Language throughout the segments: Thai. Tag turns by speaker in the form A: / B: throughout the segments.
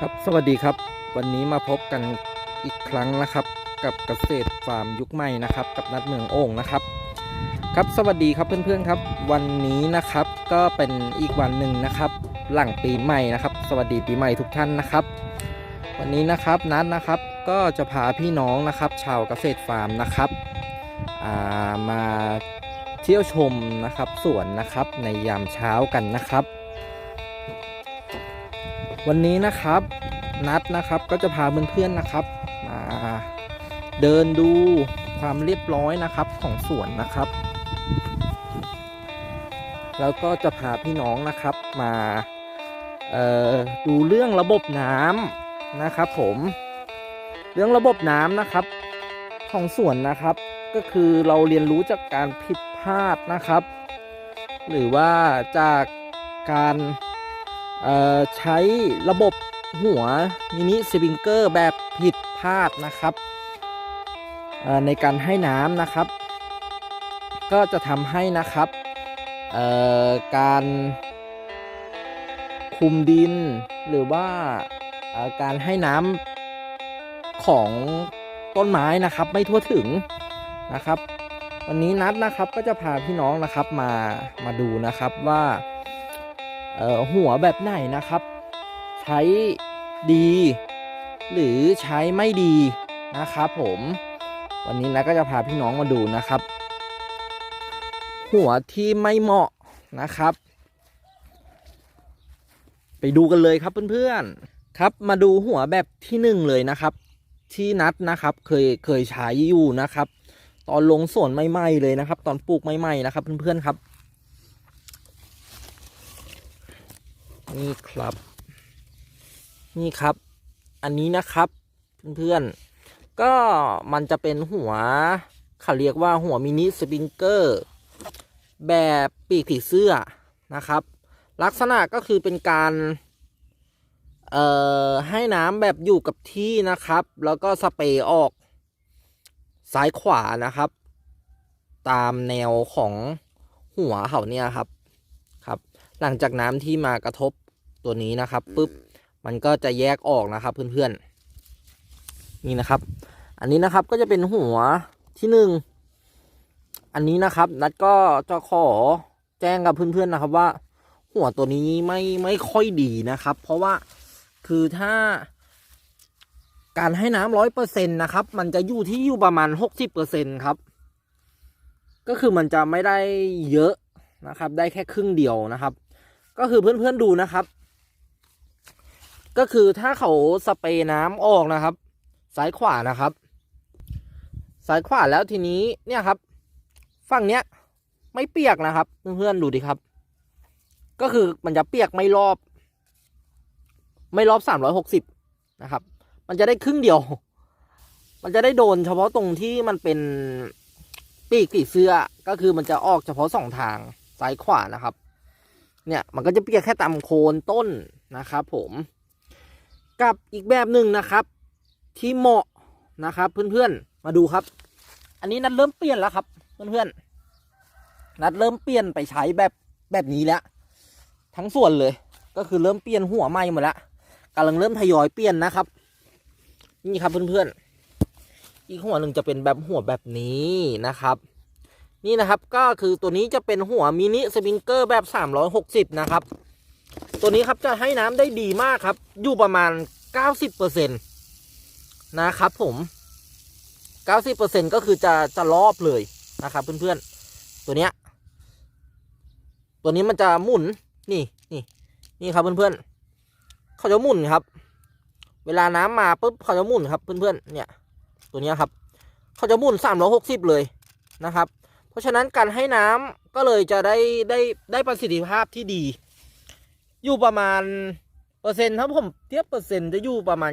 A: ครับสวัสดีครับ วันนี้มาพบกันอีกครั้งนะครับ กับเกษตรฟาร์มยุคใหม่นะครับ กับนัดเมืองโอ่งนะครับ ครับสวัสดีครับเพื่อนๆครับ วันนี้นะครับก็เป็นอีกวันหนึ่งนะครับ หลังปีใหม่นะครับ สวัสดีปีใหม่ทุกท่านนะครับ วันนี้นะครับนัดนะครับก็จะพาพี่น้องนะครับ ชาวเกษตรฟาร์มนะครับามาเที่ยวชมนะครับสวนนะครับในยามเช้ากันนะครับ วันนี้นะครับนัดนะครับก็จะพาเพื่อนๆนะครับมาเดินดูความเรียบร้อยนะครับของสวนนะครับ แล้วก็จะพาพี่น้องนะครับมาดูเรื่องระบบน้ำนะครับผมเรื่องระบบน้ำนะครับของสวนนะครับ ก็คือเราเรียนรู้จากการผิดพลาดนะครับ หรือว่าจากการ ใช้ระบบหัวมินิสปริงเกอร์แบบผิดพลาดนะครับ ในการให้น้ำนะครับ ก็จะทำให้นะครับการคุมดินหรือว่าการให้น้ำของต้นไม้นะครับไม่ทั่วถึงนะครับ วันนี้นัดนะครับก็จะพาพี่น้องนะครับมามาดูนะครับว่า หัวแบบไหนนะครับ ใช้ดี หรือใช้ไม่ดีนะครับผมวันนี้นะก็จะพาพี่น้องมาดูนะครับ หัวที่ไม่เหมาะนะครับ ไปดูกันเลยครับเพื่อนๆครับมาดูหัวแบบที่หนึ่งเลยนะครับ ที่นัดนะครับเคยเคยใช้อยู่นะครับ ตอนลงสวนใหม่ๆเลยนะครับ ตอนปลูกใหม่ๆนะครับ เพื่อนๆครับ นี่ครับ นี่ครับ อันนี้นะครับเพื่อนๆ ก็มันจะเป็นหัวเขาเรียกว่าหัวมินิสปริงเกอร์ แบบปีกผีเสื้อนะครับ ลักษณะก็คือเป็นการเอ่อให้น้ำแบบอยู่กับที่นะครับ แล้วก็สเปรย์ออกซ้ายขวานะครับ ตามแนวของหัวเขาเนี่ยครับครับ หลังจากน้ำที่มากระทบ ตัวนี้นะครับปุ๊บมันก็จะแยกออกนะครับเพื่อนๆนี่นะครับ อันนี้นะครับก็จะเป็นหัวที่หนึ่งอันนี้นะครับนัดก็จะขอแจ้งกับเพื่อนๆนะครับว่า หัวตัวนี้ไม่ไม่ค่อยดีนะครับ เพราะว่าคือถ้าการให้น้ำร้อยเปอร์เซ็นต์นะครับ มันจะอยู่ที่อยู่ประมาณหกสิบเปอร์เซ็นครับ ก็คือมันจะไม่ได้เยอะนะครับ ได้แค่ครึ่งเดียวนะครับ ก็คือเพื่อนๆดูนะครับ ก็คือถ้าเขาสเปรย์น้ำออกนะครับ ซ้ายขวานะครับ ซ้ายขวาแล้วทีนี้เนี่ยครับ ฝั่งเนี้ย ไม่เปียกนะครับ เพื่อนๆดูดิครับ ก็คือมันจะเปียกไม่รอบ ไม่รอบสามร้อยหกสิบนะครับ มันจะได้ครึ่งเดียว มันจะได้โดนเฉพาะตรงที่มันเป็นปีกผีเสื้อก็คือมันจะออกเฉพาะสองทางซ้ายขวานะครับ เนี่ยมันก็จะเปียกแค่ตามโคนต้นนะครับผม กับอีกแบบหนึ่งนะครับ ที่เหมาะนะครับเพื่อนๆมาดูครับ อันนี้นัดเริ่มเปลี่ยนแล้วครับ เพื่อนๆนัดเริ่มเปลี่ยนไปใช้แบบแบบนี้แล้วทั้งส่วนเลย ก็คือเริ่มเปลี่ยนหัวใหม่หมดแล้วกำลังเริ่มทยอยเปลี่ยนนะครับ นี่ครับเพื่อนๆอีกหัวหนึ่งจะเป็นแบบหัวแบบนี้นะครับ นี่นะครับก็คือตัวนี้จะเป็นหัวมินิสปริงเกอร์แบบ 360 นะครับ ตัวนี้ครับจะให้น้ำได้ดีมากครับ อยู่ประมาณ 90%นะครับผม 90%ก็คือจะจะรอบเลยนะครับ เพื่อนๆ ตัวเนี้ย ตัวนี้มันจะหมุนนี่นี่นี่ครับเพื่อนๆเขาจะหมุนครับ เวลาน้ำมาปุ๊บเขาจะหมุนครับเพื่อนๆเนี่ย ตัวเนี้ยครับเขาจะหมุน360เลยนะครับ เพราะฉะนั้นการให้น้ำก็เลยจะได้ได้ได้ประสิทธิภาพที่ดี อยู่ประมาณเปอร์เซ็นต์ถ้าผมเทียบเปอร์เซ็นต์จะอยู่ประมาณ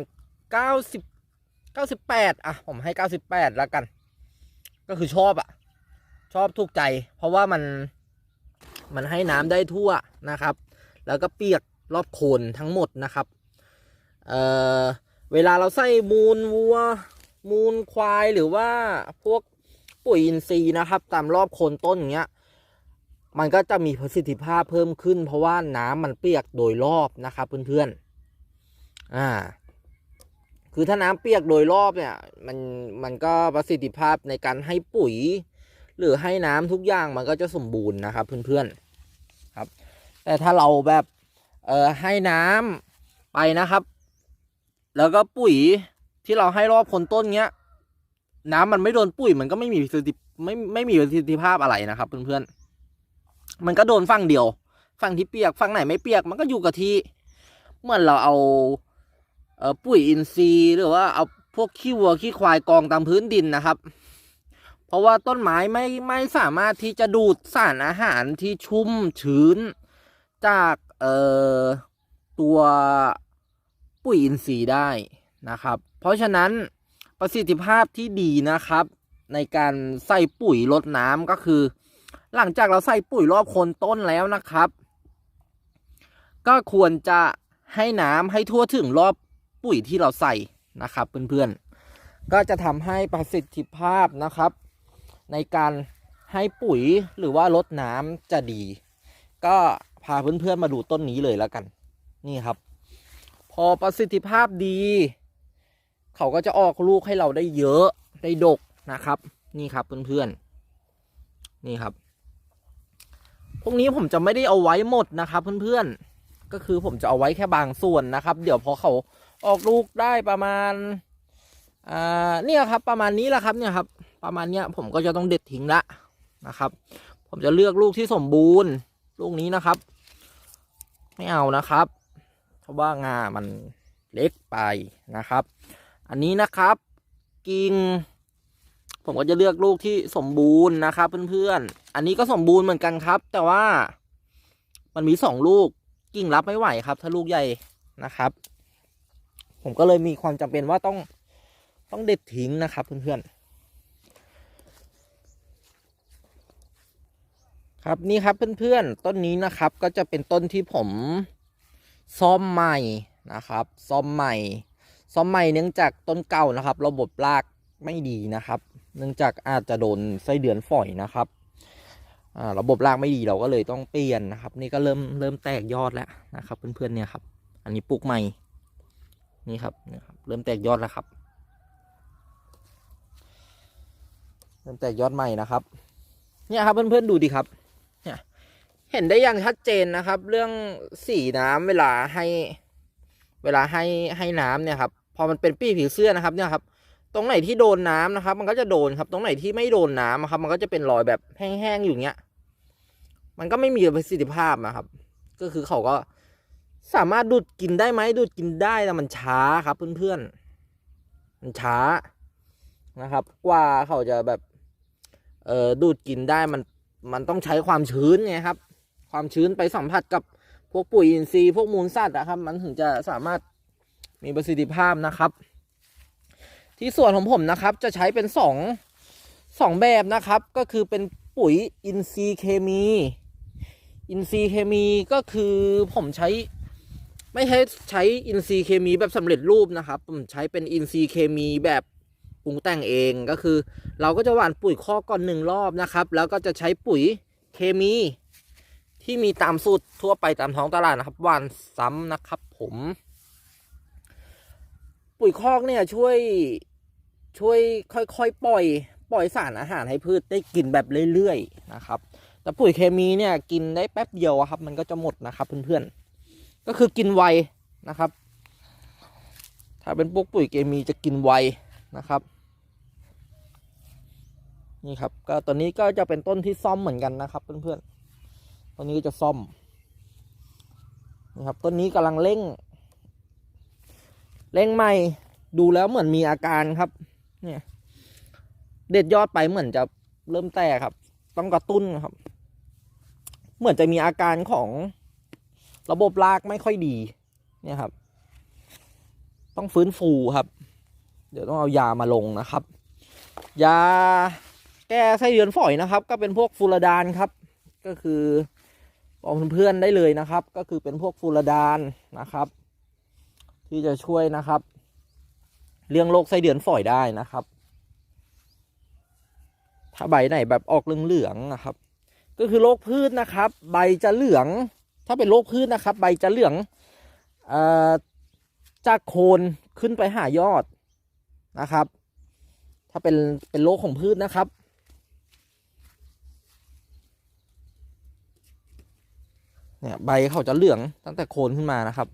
A: เก้าสิบเก้าสิบแปดอะผมให้เก้าสิบแปดแล้วกัน ก็คือชอบอะ ชอบถูกใจ เพราะว่ามันมันให้น้ำได้ทั่วนะครับ แล้วก็เปียกรอบโคนทั้งหมดนะครับเอ่อเวลาเราใส่มูลวัว มูลควายหรือว่าพวกปุ๋ยอินทรีย์นะครับ ตามรอบโคนต้นอย่างเงี้ย มันก็จะมีประสิทธิภาพเพิ่มขึ้น เพราะว่าน้ำมันเปียกโดยรอบนะครับเพื่อนอ่า คือถ้าน้ำเปียกโดยรอบเนี่ยมันมันก็ประสิทธิภาพในการให้ปุ๋ย หรือให้น้ำทุกอย่างมันก็จะสมบูรณ์นะครับเพื่อนๆครับ แต่ถ้าเราแบบเอ่อให้น้ำไปนะครับ แล้วก็ปุ๋ยที่เราให้รอบคนต้นเงี้ย น้ำมันไม่โดนปุ๋ยมันก็ไม่มีประสิทธิไม่ไม่มีประสิทธิภาพอะไรนะครับ เพื่อนๆ มันก็โดนฝั่งเดียว ฝั่งที่เปียกฝั่งไหนไม่เปียก มันก็อยู่กับที่เหมื่อนเราเอาเออปุ๋ยอินทรีย์หรือว่าเอาพวกขี้วัวขี้ควายกองตามพื้นดินนะครับ เพราะว่าต้นไม้ไม่ไม่สามารถที่จะดูดสารอาหารที่ชุ่มชื้น จากเอ่อตัวปุ๋ยอินทรีย์ได้นะครับ เพราะฉะนั้นประสิทธิภาพที่ดีนะครับ ในการใส่ปุ๋ยลดน้ำก็คือ หลังจากเราใส่ปุ๋ยรอบโคนต้นแล้วนะครับ ก็ควรจะให้น้ำให้ทั่วถึงรอบปุ๋ยที่เราใส่นะครับเพื่อนๆ ก็จะทำให้ประสิทธิภาพนะครับ ในการให้ปุ๋ยหรือว่าลดน้ำจะดี ก็พาเพื่อนๆมาดูต้นนี้เลยแล้วกัน นี่ครับ พอประสิทธิภาพดี เขาก็จะออกลูกให้เราได้เยอะได้ดกนะครับ นี่ครับเพื่อนๆ นี่ครับ พวกนี้ผมจะไม่ได้เอาไว้หมดนะครับ เพื่อนๆ ก็คือผมจะเอาไว้แค่บางส่วนนะครับ เดี๋ยวพอเขาออกลูกได้ประมาณอ่าเนี่ยครับ ประมาณนี้แหละครับเนี่ยครับ ประมาณเนี้ยผมก็จะต้องเด็ดทิ้งละนะครับ ผมจะเลือกลูกที่สมบูรณ์ ลูกนี้นะครับ ไม่เอานะครับ เพราะว่างามันเล็กไปนะครับ อันนี้นะครับ กิ่ง ผมก็จะเลือกลูกที่สมบูรณ์นะครับเพื่อนๆ อันนี้ก็สมบูรณ์เหมือนกันครับ แต่ว่ามันมีสองลูกกิ่งรับไม่ไหวครับ ถ้าลูกใหญ่นะครับ ผมก็เลยมีความจำเป็นว่าต้องต้องเด็ดทิ้งนะครับเพื่อนๆ ครับนี่ครับเพื่อนๆ ต้นนี้นะครับ ก็จะเป็นต้นที่ผมซ่อมใหม่นะครับซ่อมใหม่ซ่อมใหม่เนื่องจากต้นเก่านะครับ ระบบรากไม่ดีนะครับ เนื่องจากอาจจะโดนไส้เดือนฝอยนะครับระบบรากไม่ดีเราก็เลยต้องเปลี่ยนนะครับ นี่ก็เริ่มเริ่มแตกยอดแล้วนะครับเพื่อนๆเนี่ยครับ อันนี้ปลูกใหม่นี่ครับนี่ครับ เริ่มแตกยอดแล้วครับ เริ่มแตกยอดใหม่นะครับ เนี่ยครับเพื่อนๆดูดิครับเนี่ยเห็นได้อย่างชัดเจนนะครับ เรื่องสีน้ำเวลาให้ เวลาให้ให้น้ำเนี่ยครับพอมันเป็นปี้ผีเสื้อนะครับเนี่ยครับ ตรงไหนที่โดนน้ำนะครับ มันก็จะโดนครับ ตรงไหนที่ไม่โดนน้ำครับ มันก็จะเป็นรอยแบบแห้งๆอยู่เงี้ย มันก็ไม่มีประสิทธิภาพนะครับ ก็คือเขาก็สามารถดูดกินได้ไหมดูดกินได้แต่มันช้าครับเพื่อนๆ มันช้านะครับ กว่าเขาจะแบบเอ่อดูดกินได้มันมันต้องใช้ความชื้นไงครับ ความชื้นไปสัมผัสกับพวกปุ๋ยอินทรีย์พวกมูลสัตว์นะครับ มันถึงจะสามารถมีประสิทธิภาพนะครับ ที่สวนของผมนะครับ จะใช้เป็นสองสองแบบนะครับ ก็คือเป็นปุ๋ยอินทรีย์เคมี อินทรีย์เคมีก็คือผมใช้ไม่ใช้ใช้อินทรีย์เคมีแบบสำเร็จรูปนะครับ ผมใช้เป็นอินทรีย์เคมีแบบปรุงแต่งเองก็คือ เราก็จะหว่านปุ๋ยคอกก่อนหนึ่งรอบนะครับ แล้วก็จะใช้ปุ๋ยเคมีที่มีตามสูตรทั่วไปตามท้องตลาดนะครับหว่านซ้ำนะครับผม ปุ๋ยคอกเนี่ยช่วย ช่วยค่อยๆปล่อย ปล่อยสารอาหารให้พืชได้กินแบบเรื่อยๆนะครับ แต่ปุ๋ยเคมีเนี่ยกินได้แป๊บเดียวครับ มันก็จะหมดนะครับเพื่อนๆก็คือกินไวนะครับ ถ้าเป็นพวกปุ๋ยเคมีจะกินไวนะครับนี่ครับก็ตัวนี้ก็จะเป็นต้นที่ซ่อมเหมือนกันนะครับ เพื่อนๆต้นนี้ก็จะซ่อมนี่ครับต้นนี้กำลังเร่ง เร่งใหม่ดูแล้วเหมือนมีอาการครับ เนี่ย เด็ดยอดไปเหมือนจะเริ่มแตกครับ ต้องกระตุ้นครับ เหมือนจะมีอาการของระบบรากไม่ค่อยดี เนี่ยครับ ต้องฟื้นฟูครับ เดี๋ยวต้องเอายามาลงนะครับ ยาแก้ไส้เดือนฝอยนะครับ ก็เป็นพวกฟูรดานครับ ก็คือบอกเพื่อนๆได้เลยนะครับ ก็คือเป็นพวกฟูรดานนะครับ ที่จะช่วยนะครับ เรื่องโรคไส้เดือนฝอยได้นะครับ ถ้าใบไหนแบบออกเหลืองๆนะครับ ก็คือโรคพืชนะครับ ใบจะเหลือง ถ้าเป็นโรคพืชนะครับ ใบจะเหลืองอจากโคนขึ้นไปหายอดนะครับ ถ้าเป็นเป็นโรคของพืชนะครับเนี่ยใบเขาจะเหลืองตั้งแต่โคนขึ้นมานะครับ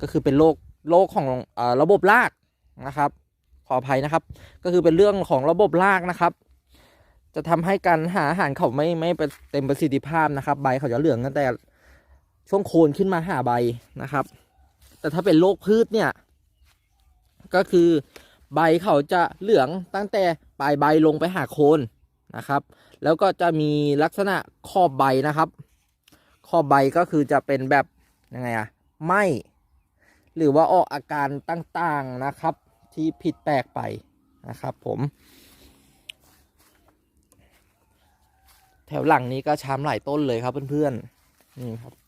A: ก็คือเป็นโรค โรคของอระบบรากนะครับ ขออภัยนะครับ ก็คือเป็นเรื่องของระบบรากนะครับ จะทำให้การหาอาหารเขาไม่ไม่เต็มประสิทธิภาพนะครับ ใบเขาจะเหลืองตั้งแต่ช่วงโคนขึ้นมาหาใบนะครับ แต่ถ้าเป็นโรคพืชเนี่ย ก็คือใบเขาจะเหลืองตั้งแต่ปลายใบลงไปหาโคนนะครับ แล้วก็จะมีลักษณะขอบใบนะครับ ขอบใบก็คือจะเป็นแบบยังไงอะไหม หรือว่าออกอาการต่างๆนะครับ ที่ผิดแปลกไปนะครับผม แถวหลังนี้ก็ช้ำหลายต้นเลยครับเพื่อนๆนี่ครับ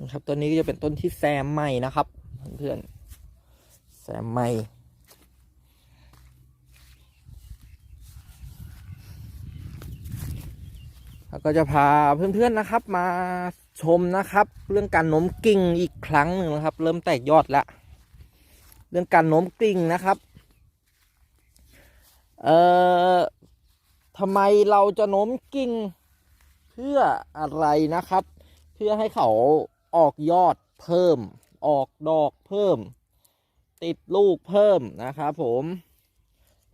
A: นะครับต้นนี้ก็จะเป็นต้นที่แซมใหม่นะครับ เพื่อนๆแซมใหม่แล้วก็จะพาเพื่อนๆนะครับมาชมนะครับ เรื่องการโน้มกิ่งอีกครั้งหนึ่งนะครับ เริ่มแตกยอดแล้วเรื่องการโน้มกิ่งนะครับเอ่อทำไมเราจะโน้มกิ่งเพื่ออะไรนะครับ เพื่อให้เขา ออกยอดเพิ่ม ออกดอกเพิ่ม ติดลูกเพิ่มนะครับผม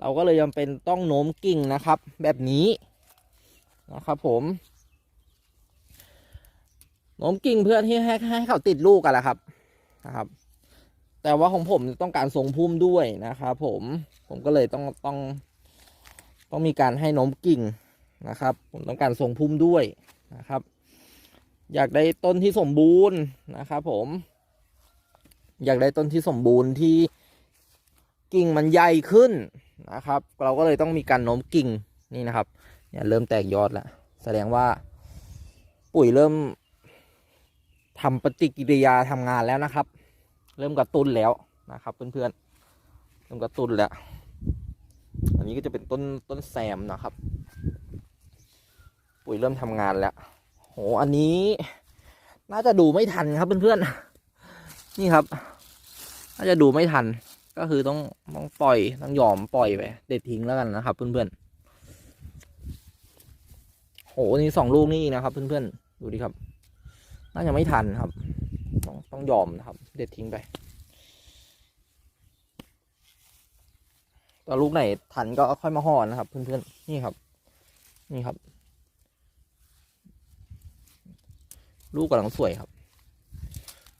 A: เราก็เลยจำเป็นต้องโน้มกิ่งนะครับ แบบนี้นะครับผมโน้มกิ่งเพื่อที่ให้ให้เขาติดลูกกันละครับนะครับ แต่ว่าของผมต้องการทรงพุ่มด้วยนะครับผมผมก็เลยต้องต้องต้องมีการให้โน้มกิ่งนะครับ ผมต้องการทรงพุ่มด้วยนะครับ อยากได้ต้นที่สมบูรณ์นะครับผม อยากได้ต้นที่สมบูรณ์ที่กิ่งมันใหญ่ขึ้นนะครับ เราก็เลยต้องมีการโน้มกิ่งนี่นะครับเนี่ยเริ่มแตกยอดแล้วแสดงว่าปุ๋ยเริ่มทำปฏิกิริยาทำงานแล้วนะครับ เริ่มกระตุ้นแล้วนะครับ เพื่อนๆเริ่มกระตุ้นแล้ว อันนี้ก็จะเป็นต้นต้นแซมนะครับ ปุ๋ยเริ่มทำงานแล้ว โหอันนี้ น่าจะดูไม่ทันครับเพื่อนๆนี่ครับ น่าจะดูไม่ทัน ก็คือต้องต้องปล่อยต้องยอมปล่อยไปเด็ดทิ้งแล้วกันนะครับ เพื่อนๆโหนี่สองลูกนี่นะครับ เพื่อนๆดูดิครับ น่าจะไม่ทันครับ ต้องต้องยอมนะครับ เด็ดทิ้งไปแต่ลูกไหนทันก็ค่อยมาห่อนะครับ เพื่อนๆนี่ครับ นี่ครับ ลูกกำลังสวยครับ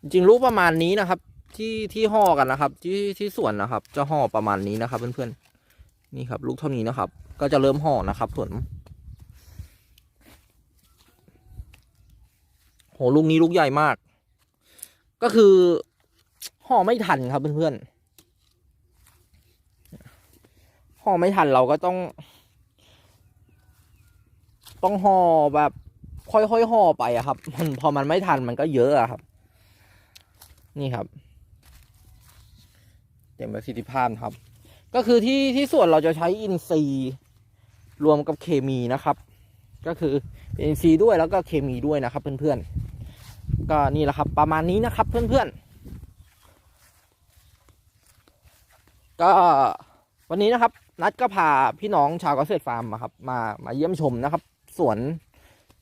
A: จริงลูกประมาณนี้นะครับ ที่ที่ห่อกันนะครับ ที่ที่สวนนะครับ จะห่อประมาณนี้นะครับ เพื่อนๆนี่ครับ ลูกเท่านี้นะครับ ก็จะเริ่มห่อนะครับส่วนโหลูกนี้ลูกใหญ่มาก ก็คือห่อไม่ทันครับเพื่อนๆห่อไม่ทันเราก็ต้อง ต้องห่อแบบ ค่อยๆห่อไปอะครับ มันพอมันไม่ทันมันก็เยอะอะครับ นี่ครับ เต็มประสิทธิภาพครับ ก็คือที่ที่ส่วนเราจะใช้อินทรีย์รวมกับเคมีนะครับ ก็คืออินทรีย์ด้วยแล้วก็เคมีด้วยนะครับ เพื่อนๆ ก็นี่แหละครับ ประมาณนี้นะครับ เพื่อนๆ ก็วันนี้นะครับ นัดก็พาพี่น้องชาวเกษตรฟาร์มครับ มามาเยี่ยมชมนะครับสวน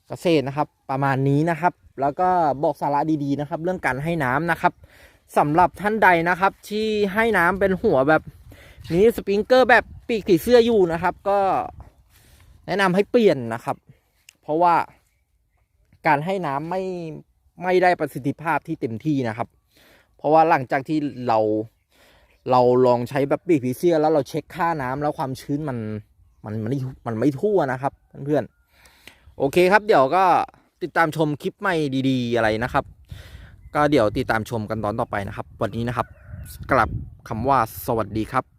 A: เกษตรนะครับ ประมาณนี้นะครับ แล้วก็บอกสาระดีๆนะครับ เรื่องการให้น้ำนะครับสำหรับท่านใดนะครับ ที่ให้น้ำเป็นหัวแบบมินิสปริงเกอร์แบบปีกผีเสื้ออยู่นะครับ ก็แนะนำให้เปลี่ยนนะครับ เพราะว่าการให้น้ำไม่ไม่ได้ประสิทธิภาพที่เต็มที่นะครับ เพราะว่าหลังจากที่เราเราลองใช้แบบปีกผีเสื้อแล้วเราเช็คค่าน้ำแล้วความชื้นมันมันมันไม่มันไม่ทั่วนะครับ เพื่อน โอเคครับ เดี๋ยวก็ติดตามชมคลิปใหม่ดีๆ อะไรนะครับ ก็เดี๋ยวติดตามชมกันตอนต่อไปนะครับ วันนี้นะครับกลับคำว่าสวัสดีครับ